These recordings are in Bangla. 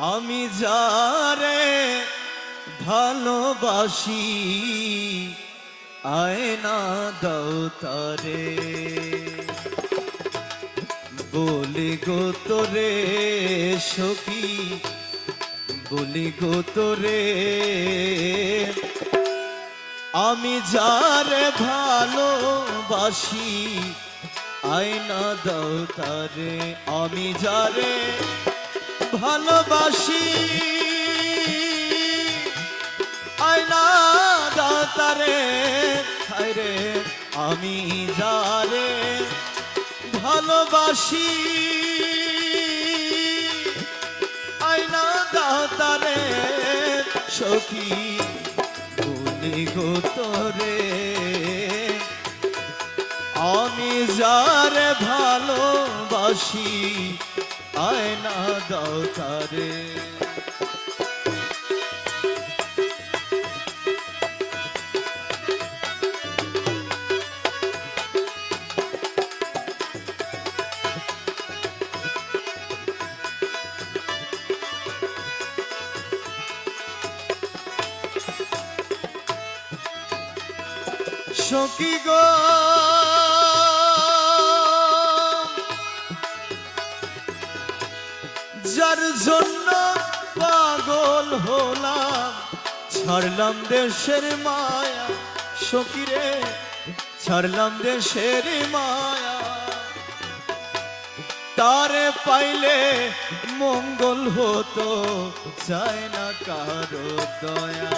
আমি যারে ভালোবাসি, আয়না দাও তারে। বলি গো তোরে সখী, বলি গো তোরে। আমি যারে ভালোবাসি, আয়না দাও তারে। আমি যারে ভালোবাসি। আয়না দাও তারে রে, আমি যারে ভালোবাসি। আয়না দাও তারে সখী, বলি গো তোরে, আমি যারে ভালোবাসি। আয়না দাও তারে। সখী গো যার জন্য পাগল হলাম। ছাড়লাম দেশের মায়া সখী রে ছাড়লাম দেশের মায়া। তারে পাইলে মঙ্গল হতো চায় না কারও দয়া।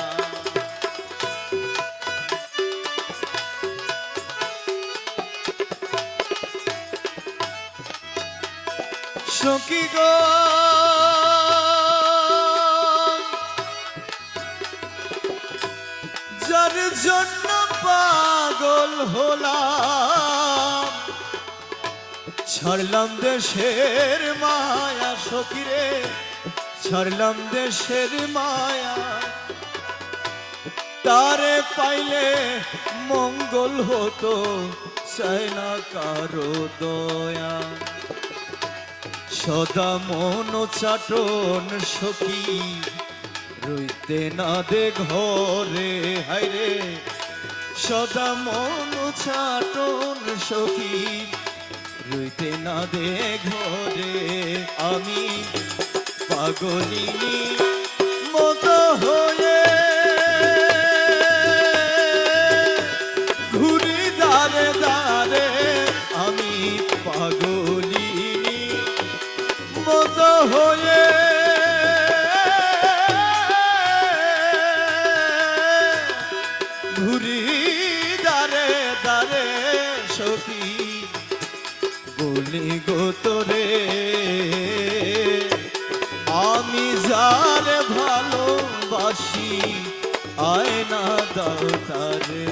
সখী গো জন্য পাগল হলাম। ছাড়লাম দেশের মায়া সখী রে ছাড়লাম দেশের মায়া। তারে পাইলে মঙ্গল হতো, চায় না কারও দয়া। সদা মন চাটন সখী রইতে না দে ঘরে হাইরে সদা মন চাটন সখী রইতে না দে ঘরে, আমি পাগলিনী মতো হয়ে ঘুরি দারে দারে আমি পাগলিনী মত হয়ে আয়না দাও তারে।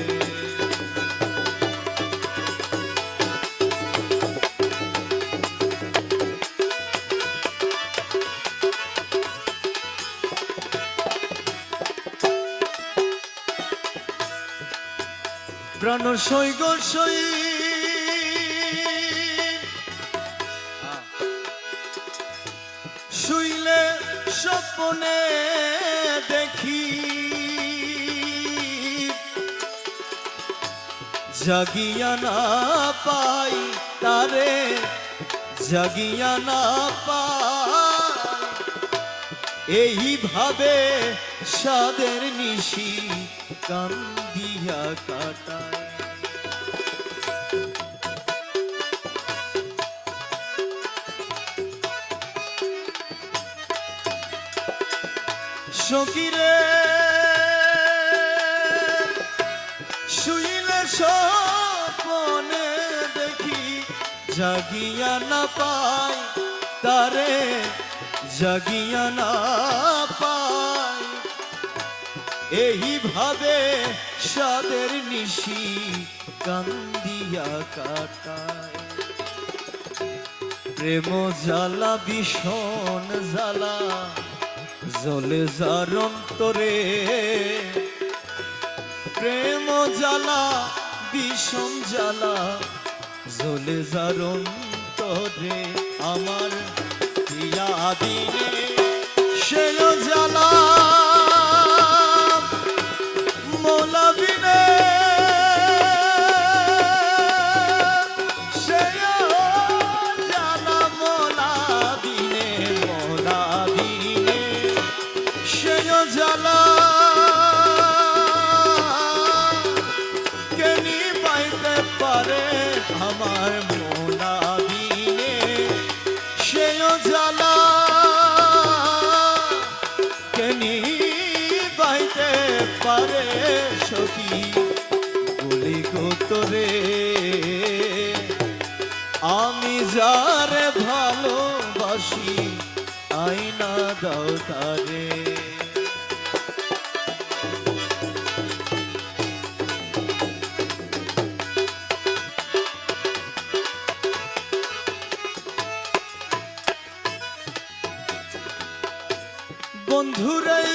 প্রাণ সই। গো সই শুইলে স্বপ্নে জাগিয়া না পাই তারে জাগিয়া না পাই। এইভাবে সাদের নিশি কান্দিয়া কাটায়। সকিরে জাগিয়া না পাই, তারে জাগিয়া না পাই। এইভাবে সাদের নিশি কান্দিয়া কাটায় প্রেম জ্বালা, ভীষণ জ্বালা জলে যার অন্তরে। প্রেম জ্বালা বিষম জ্বালা জ্বলে জারণ তরে আমার পিয়া দিনে আমি যারে ভালোবাসি আইনা দাও তারে। বন্ধুরাই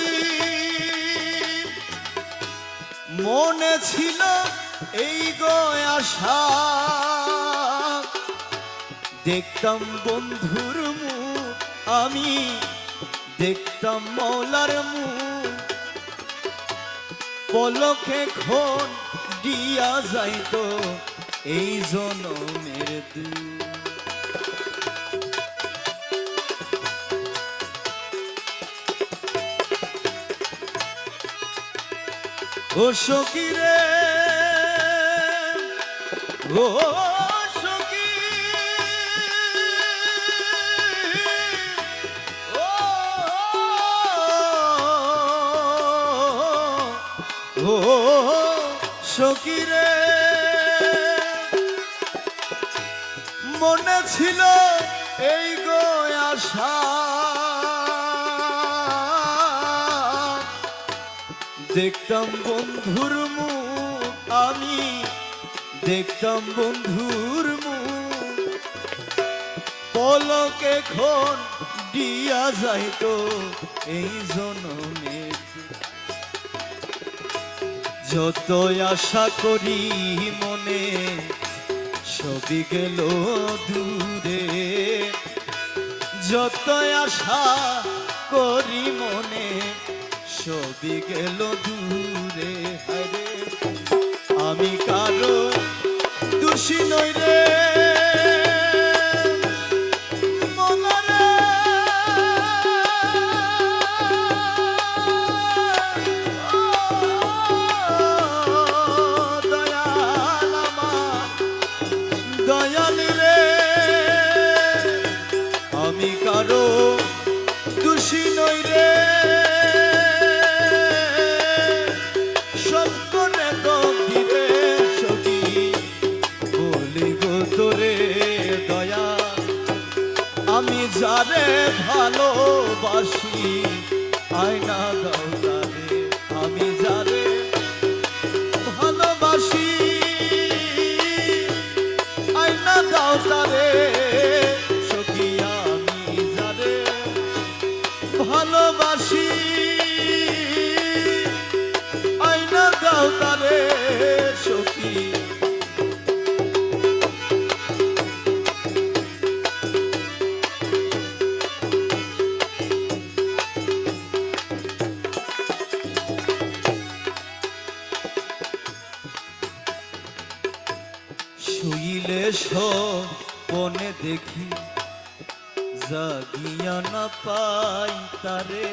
মনে ছিল এই গো আশা। দেখতাম বন্ধুর মুখ, আমি দেখতাম মৌলার মুখ। পলকে খন দিয়া যাইত এই জনমের দূর ও সকিরে ও সকিরে মনে ছিল এই গো আশা। দেখতাম বন্ধুর মুখ আমি, দেখতাম বন্ধুর মুখ। পলকে খন দিয়া যাইতো এই জনমে যত আশা করি মনে, সবই গেল দূরে। যত আশা করি মনে, সবই গেল দূরে। আমি কারও দোষী নই রে। আমি যারে ভালোবাসি। শুইলে সপনে দেখি, জাগিয়া না পাই তারে,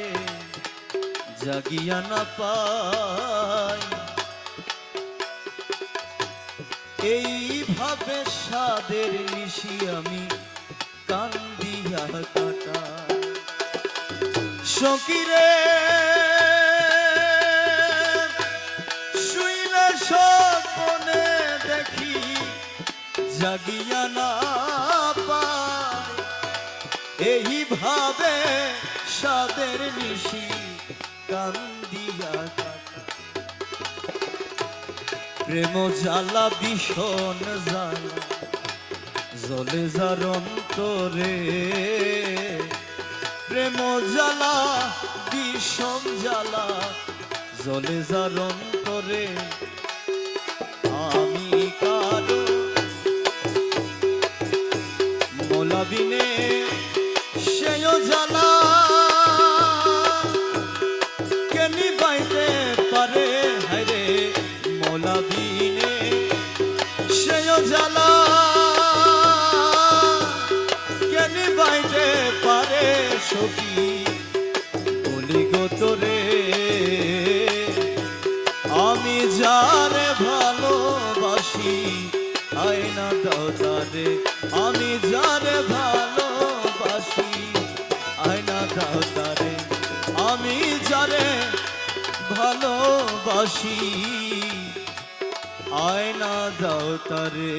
জাগিয়া না পাই। এইভাবে সাদের নিশি আমি কান্দিয়া কাটাই সকিরে জাগিয়া না পাই এইভাবে সাদের নিশি কান্দিয়া। প্রেম জ্বালা ভীষণ জ্বালা জলে যার অন্তরে প্রেম জ্বালা বিষম জ্বালা। জলে যার অন্তরে dinero. পাই না দাও তারে আমি যারে ভালোবাসি আয়না দাও তারে আমি যারে ভালোবাসি আয়না দাও তারে